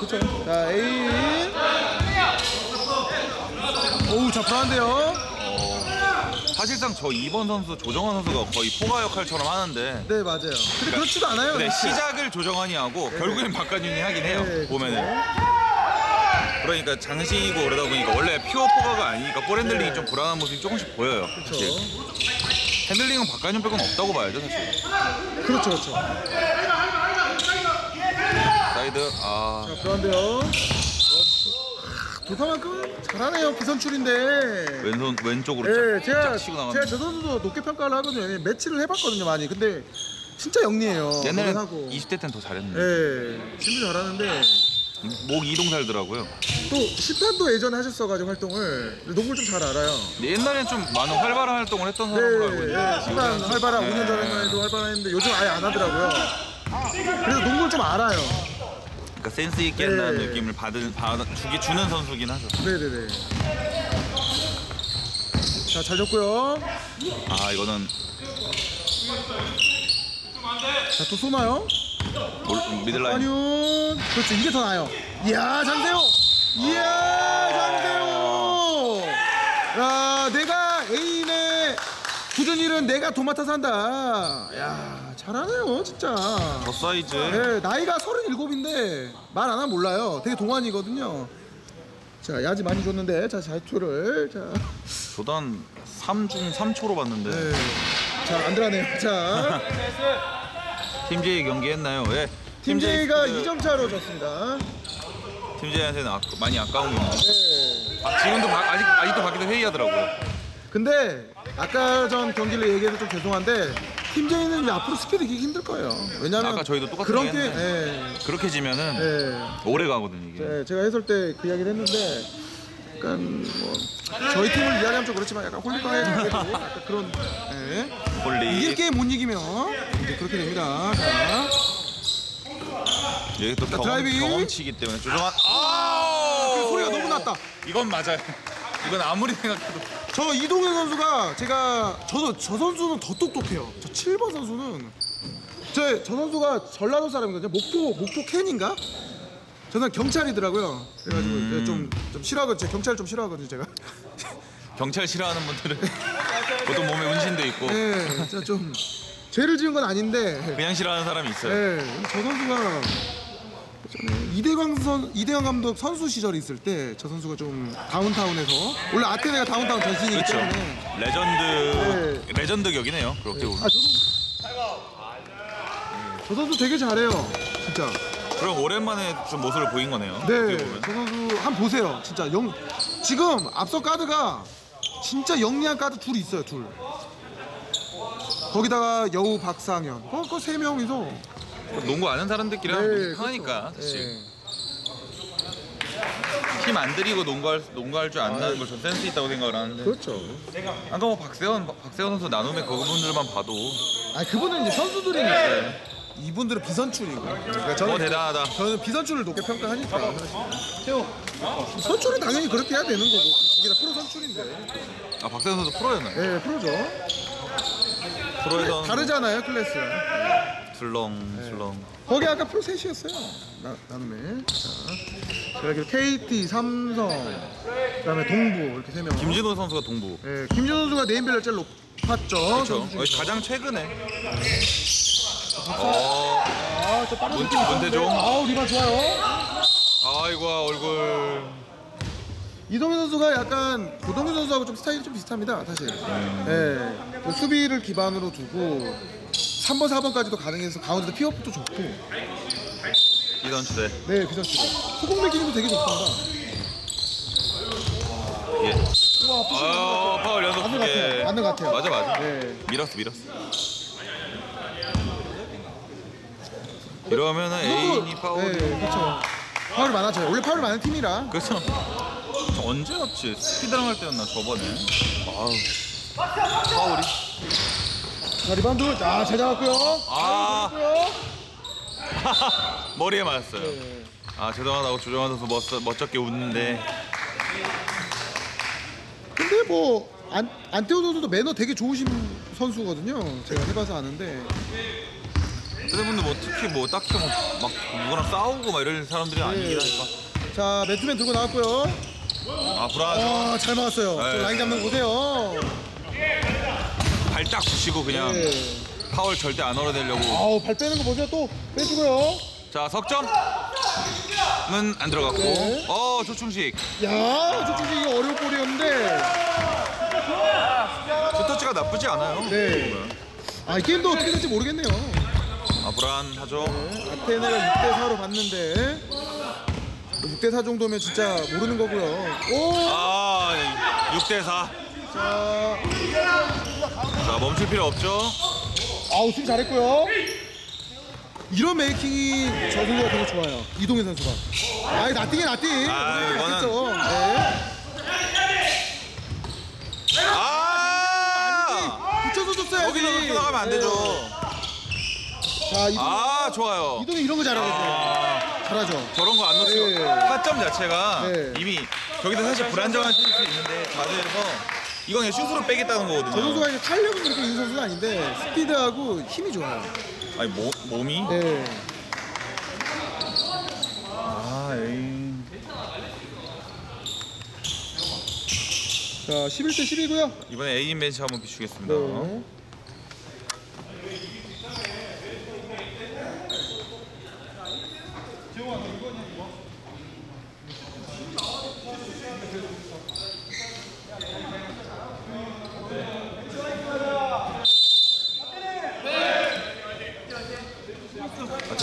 그쵸. 자, A. 오우, 자, 불안한데요? 사실상 저 2번 선수 조정환 선수가 거의 포가 역할처럼 하는데 네, 맞아요. 근데 그렇지도 않아요. 근데 사실. 시작을 조정환이 하고 결국엔 박관윤이 하긴 해요 네, 보면은 그러니까 장신이고 그러다 보니까 원래 퓨어 포가가 아니니까 볼 핸들링이 네. 좀 불안한 모습이 조금씩 보여요 그쵸. 사실 핸들링은 박관윤 빼고는 없다고 봐야죠 사실 그렇죠, 그렇죠. 사이드 아 자, 불안한데요? 도사만큼 잘하네요. 비선출인데. 왼손 왼쪽으로 예, 쫙, 제가 쫙 치고 제가 나가는 저 선수도 높게 평가를 하거든요. 예, 매치를 해봤거든요, 많이. 근데 진짜 영리해요. 옛날에 하고. 20대 때는 더 잘했는데 예, 진짜 잘하는데 목 이동 살더라고요 또 시판도 예전에 하셨어가지고 활동을 농구를 좀 잘 알아요. 근데 옛날엔 좀 많은 활발한 활동을 했던 네, 사람으로 알고 있는데 예, 시판 활발한 네. 5년 전에만 해도 활발했는데 요즘 아예 안 하더라고요. 그래서 농구를 좀 알아요. 그러니까 센스 있게 한다는 네. 느낌을 받은 받 주기 주는 선수긴 하죠 네네네. 자, 잘 줬고요. 아 이거는 자, 또 쏘나요? 올- 미들라인 아니요. 그렇죠. 이게 더 나아요. 이야, 장세호! 이야, 장세호! 야, 내가 애인의 일은 내가 도맡아 산다. 야, 잘하네요, 진짜. 저 사이즈 네, 나이가 37인데 말 안 하면 몰라요. 되게 동안이거든요. 자, 야지 많이 줬는데, 자, 자투를. 자, 조단 3중 3초로 봤는데 네. 자, 안 들어가네요. 자, 팀제이 경기 했나요? 예. 팀제이가 스피드- 2점 차로 졌습니다. 팀제이한테는 아, 많이 아까운 게 있는데 네. 아, 지금도 바- 아직 아직도 밖에서 회의하더라고요. 근데 아까 전 경기를 얘기해서 좀 죄송한데 팀제이는 앞으로 스피드 이기기 힘들 거예요. 왜냐면 아까 저희도 똑같은 그런 얘기 게 했는데. 예, 그렇게 지면은 예. 오래 가거든요 이게. 예, 제가 해설 때 그 이야기를 했는데 약간 뭐 저희 팀을 이야기하면 좀 그렇지만 약간 관계도 약간 그런 예. 홀리 이길 게임 못 이기면 이제 그렇게 됩니다. 자, 여기 또 자, 경험, 드라이빙. 경험치기 때문에 조정한 아 그 소리가 너무 났다. 이건 맞아요. 이건 아무리 생각해도 저 이동현 선수가 제가 저도 저 선수는 더 똑똑해요. 저 7번 선수는 저, 저 선수가 전라도 사람이거든요. 목포 목포 캔인가? 저는 경찰이더라고요. 그래가지고 음. 좀, 좀 싫어하거든요. 제가 경찰 좀 싫어하거든요. 제가. 경찰 싫어하는 분들은 보통 몸에 운신도 있고 네, 진짜 좀 죄를 지은 건 아닌데. 그냥 싫어하는 사람이 있어요. 네, 저 선수가 예전에 이대광 선 이대광 감독 선수 시절 있을 때 저 선수가 좀 다운타운에서 원래 아테네가 다운타운 전신이기 그렇죠. 때문에 레전드 레전드 격이네요. 그렇게 보면. 아 저도 저 선수 되게 잘해요 진짜 그럼 오랜만에 좀 모습을 보인 거네요. 어떻게 네 보면. 저 선수 한 번 보세요 진짜 영 지금 앞서 카드가 진짜 영리한 카드 둘이 있어요 둘 거기다가 여우 박상현 어, 그세 명이서 농구 아는 사람들끼리 네, 하면 편하니까 그렇죠. 사실. 네. 팀안 들이고 농구할 농구할 줄 안다는 걸 전 센스 있다고 생각을 하는데. 그렇죠. 아까 뭐 박세원 박세원 선수 나눔의 그분들만 봐도. 아 그분은 이제 선수들이니까 이분들은 비선출이고. 그러니까 저는 어 대단하다. 저는 비선출을 높게 평가하니까. 태호. 선출은 당연히 그렇게 해야 되는 거고. 거기다 프로 선출인데. 아 박세원 선수 프로였나요? 네 프로죠. 프로에서 다르잖아요 클래스랑 슬렁 슬렁. 거기 아까 프로 셋이었어요. 나, 나눔에 자 제가 KT 삼성 그다음에 동부 이렇게 세 명 김진호 선수가 동부. 네, 김준호 선수가 네임밸류 제일 높았죠. 그렇죠. 선수. 가장 최근에. 어 아, 저 빠른 문- 느낌 문태종. 있었는데. 아우 리바 좋아요. 아이고 얼굴. 이동현 선수가 약간 고동현 선수하고 좀 스타일이 좀 비슷합니다, 사실. 예. 그 수비를 기반으로 두고 3번, 4번까지도 가능해서 가운데도 피어프도 좋고. 이선 주대 네, 그 선수. 소공 매기는도 되게 좋습니다. 예. 우와, 푸시. 아 파울 연속 맞는 두것 개. 같아요. 맞는 것 같아요. 맞아 맞아. 네. 밀었어 밀었어. 이러면은 애인이 파울이 네, 그렇죠. 파울이 많아져요. 원래 파울이 많은 팀이라. 그래서 저 언제였지? 스피드랑 할 때였나 저번에? 아우 파울이 자, 리바운드. 아, 잘 잡았고요. 아 잡았고요. 머리에 맞았어요. 네. 아 죄송하다고 조정환 선수 멋, 멋쩍게 웃는데 근데 뭐, 안, 안태호 선수도 매너 되게 좋으신 선수거든요. 제가 해봐서 아는데. 근데 뭐 특히 뭐 딱히 뭐 막 누구랑 싸우고 막 이런 사람들이 아니긴 하니까. 자 매트맨 들고 나왔고요. 아 불안. 아, 잘 막았어요. 네. 저 라인 잡는 거 보세요. 발딱 부시고 그냥 네. 파울 절대 안 얼어내려고. 아우 발 빼는 거 보세요. 또 빼주고요. 자 석점은 안 들어갔고. 네. 어 조충식. 야, 저쪽 이게 어려운 볼이었는데. 투터치가 나쁘지 않아요. 네. 아, 이 게임도 어떻게 될지 모르겠네요. 아 불안하죠. 아테네가 6대 4로 봤는데 6대 4 정도면 진짜 모르는 거고요. 오! 아 6대 4. 자, 자 멈출 필요 없죠. 아우 수비 잘했고요. 이런 메이킹이 저 선수가 되게 좋아요. 이동현 선수가. 아이 나띵이 나띵. 아, 이거는- 맞겠죠. 네. 아 붙여서. 거기서 그렇게 나가면 안 되죠. 자, 이동, 아 좋아요. 이동이 이런 거 잘하거든요. 아, 잘하죠. 저런 거 안 놓치고 네. 타점 자체가 네. 이미 저기서 사실 불안정한 슛이 있는데 자세에서 이건 그냥 슛으로 빼겠다는 저 거거든요. 선수가 이제 탄력은 그렇게 있는 선수는 아닌데 스피드하고 힘이 좋아요. 아니 모, 몸이 네. 아 에이. 자, 11대 10이고요. 이번에 A인 벤치 한번 비추겠습니다. 네.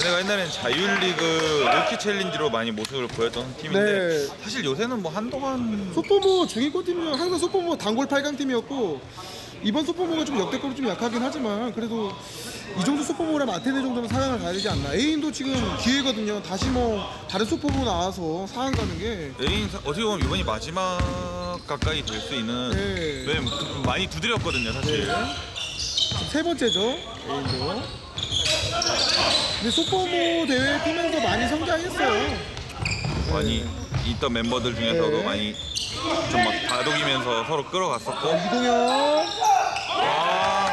아테네가 옛날엔 자율리그 루키 챌린지로 많이 모습을 보였던 팀인데 네. 사실 요새는 뭐 한동안 소포모 중위권 팀은 항상 소포모 단골 8강 팀이었고 이번 소포모가 좀 역대급으로 좀 약하긴 하지만 그래도 이 정도 소포모라면 아테네 정도면 4강을 가야 되지 않나 에인도 지금 기회거든요 다시 뭐 다른 소포모 나와서 4강 가는 게 사- 어떻게 보면 이번이 마지막 가까이 될 수 있는 네. 왜냐면 두- 많이 두드렸거든요 사실. 지금 세 번째죠 에인도 근데 소포모 대회 뛰면서 많이 성장했어요. 많이 있던 멤버들 중에서도 네. 많이 좀 막 다독이면서 서로 끌어갔었고. 이동현. 아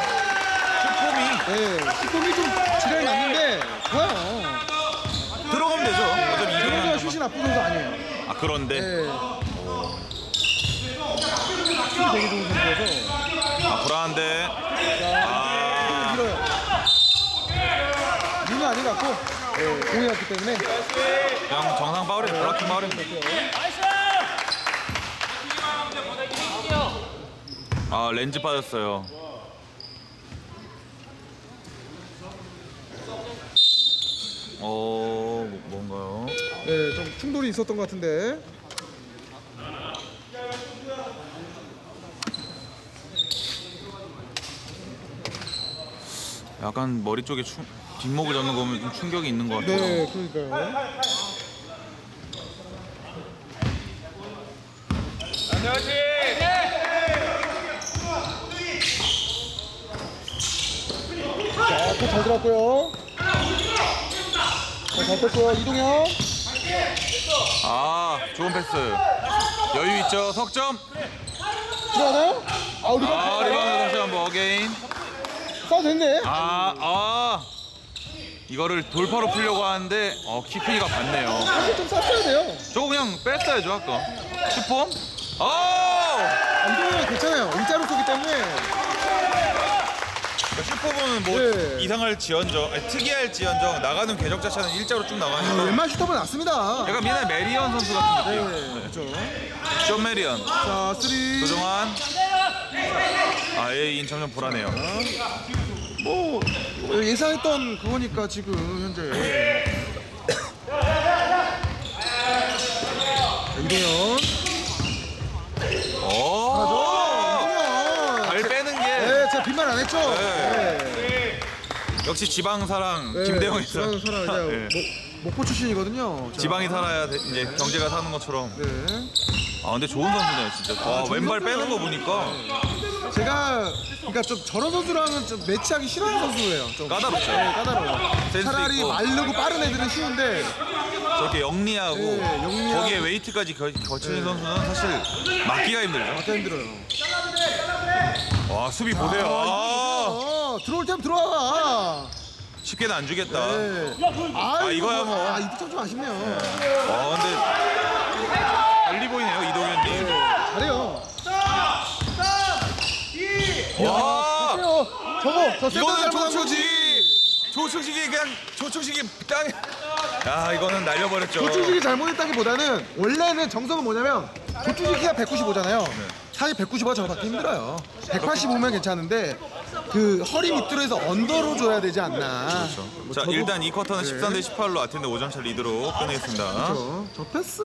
슈폼이 네 소포이 좀 지랄 맞는데 좋아요. 들어가면 되죠. 어차피 선수가 이동현 슛이 나쁜 선수 아니에요. 아 그런데? 네. 슛이 되게 좋은 선수여서. 아 불안한데 자, 아 밀어요. 민우 아닌 것 같고 네, 공이 났기 때문에. 그냥 정상 파울이 브라킹 파울입니다. 아 렌즈 빠졌어요. 어 뭐- 뭔가요? 네, 좀 충돌이 있었던 것 같은데. 약간 머리 쪽에 충, 뒷목을 잡는 거 보면 좀 충격이 있는 것 같아요 네, 그러니까요. 자, 또잘 들어갔고요. 자, 잘 뺐고요. 이동현. 아 좋은 패스 여유 있죠 석점 들어가나요? 아, 우리가 아 리바운드 다시 한번 어게인 싸도 됐네. 아, 아. 이거를 돌파로 풀려고 하는데 어, 키피가 봤네요. 사실 좀 쌌어야 돼요. 저거 그냥 뺐어야죠 아까. 슈퍼? 아! 아, 이동현은 괜찮아요. 일자로 쏘기 때문에. 슈퍼는 뭐 네. 이상할 지연정, 아니, 특이할 지연정 나가는 궤적 자체는 일자로 쭉 아, 나가니까 웬만 슈터는 났습니다. 약간 미나의 메리언 선수 같은 네, 느낌. 그렇죠. 쇼 메리언, 자, 쓰리. 조정환. 아, A인 점점 불안해요. 뭐 예상했던 그거니까 지금 현재. 자, 이동현. 오! 이동현. 발 빼는 게 네, 제가 빈말 안 했죠. 네. 네. 역시 지방 사랑 네, 김대영이 지방 사람 이제 네. 목- 목포 출신이거든요. 자, 지방이 살아야 돼- 이제 경제가 사는 것처럼. 네. 아 근데 좋은 선수네요 진짜. 와 좋은 왼발. 빼는 거 보니까 제가 그러니까 좀 저런 선수랑은 좀 매치하기 싫어하는 선수예요. 좀. 까다롭죠. 네, 까다로워. 센스 차라리 있고. 마르고 빠른 애들은 쉬운데 저렇게 영리하고 네, 영리하고. 거기에 웨이트까지 거, 거치는 선수는 사실 막기가 힘들죠. 맞기 힘들어요. 와 수비 보세요. 아, 어, 들어올 때면 들어와. 쉽게는 안 주겠다. 네. 아, 아, 이거야 뭐. 아, 이 득점 좀 아쉽네요. 아 근데 달리 보이네요 이동현님. 잘해요. 와 잘해요. 저거 저 이거는. 조충식 조충식이 그냥 조충식이 땅에 야 이거는 날려버렸죠. 조충식이 잘못했다기보다는 원래는 정석은 뭐냐면 조충식 키가 195잖아요. 사실 195가 저거 받기 힘들어요. 185면 괜찮은데 그 허리 밑으로 해서 언더로 줘야 되지 않나. 뭐자 저도- 일단 이 쿼터는 네. 13 대 18로 아텐데 5점 차 리드로 끝내겠습니다. 그렇죠. 저 패스